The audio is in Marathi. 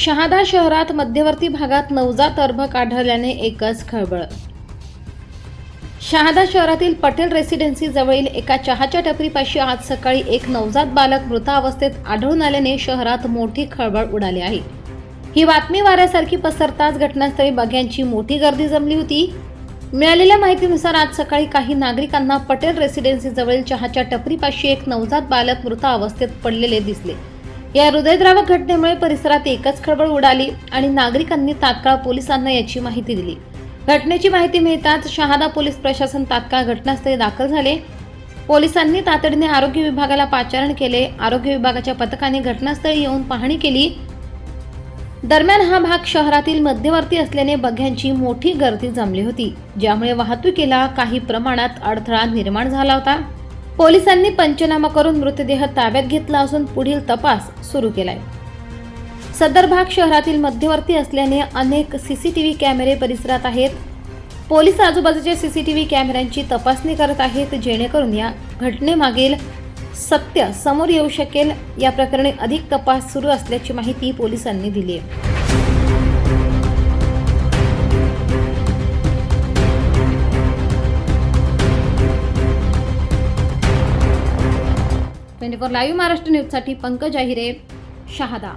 शहादा शहरात मध्यवर्ती भागात नवजात अर्भक आढळल्याने एकच खळबळ. शहादा शहरातील पटेल रेसिडेन्सी जवळील एका चहाच्या टपरीपाशी आज सकाळी एक नवजात बालक मृतावस्थेत आढळून आल्याने शहरात मोठी खळबळ उडाली आहे. ही बातमी वाऱ्यासारखी पसरताच घटनास्थळी बघ्यांची मोठी गर्दी जमली होती. मिळालेल्या माहितीनुसार आज सकाळी काही नागरिकांना पटेल रेसिडेन्सी जवळील चहाच्या टपरीपाशी एक नवजात बालक मृत अवस्थेत पडलेले दिसले. या हृदयद्रावक घटनेमुळे परिसरात एकच खळबळ उडाली आणि नागरिकांनी तात्काळ पोलिसांना याची माहिती दिली. घटनेची माहिती मिळताच शहादा पोलीस प्रशासन तात्काळ घटनास्थळी दाखल झाले. पोलिसांनी तातडीने आरोग्य विभागाला पाचारण केले. आरोग्य विभागाच्या पथकाने घटनास्थळी येऊन पाहणी केली. दरम्यान हा भाग शहरातील मध्यवर्ती असल्याने बघ्यांची मोठी गर्दी जमली होती ज्यामुळे वाहतुकीला काही प्रमाणात अडथळा निर्माण झाला होता. पोलिसांनी पंचनामा करून मृतदेह ताब्यात घेतला असून पुढील तपास सुरू केलाय. सदर भाग शहरातील मध्यवर्ती असल्याने अनेक सीसीटीव्ही कॅमेरे परिसरात आहेत. पोलीस आजूबाजूच्या सीसीटीव्ही कॅमेऱ्यांची तपासणी करत आहेत जेणेकरून या घटनेमागील सत्य समोर येऊ शकेल. या प्रकरणी अधिक तपास सुरू असल्याची माहिती पोलिसांनी दिली आहे ट्वेंटी फोर लाईव्ह महाराष्ट्र न्यूजसाठी पंकज अहिरे शहादा.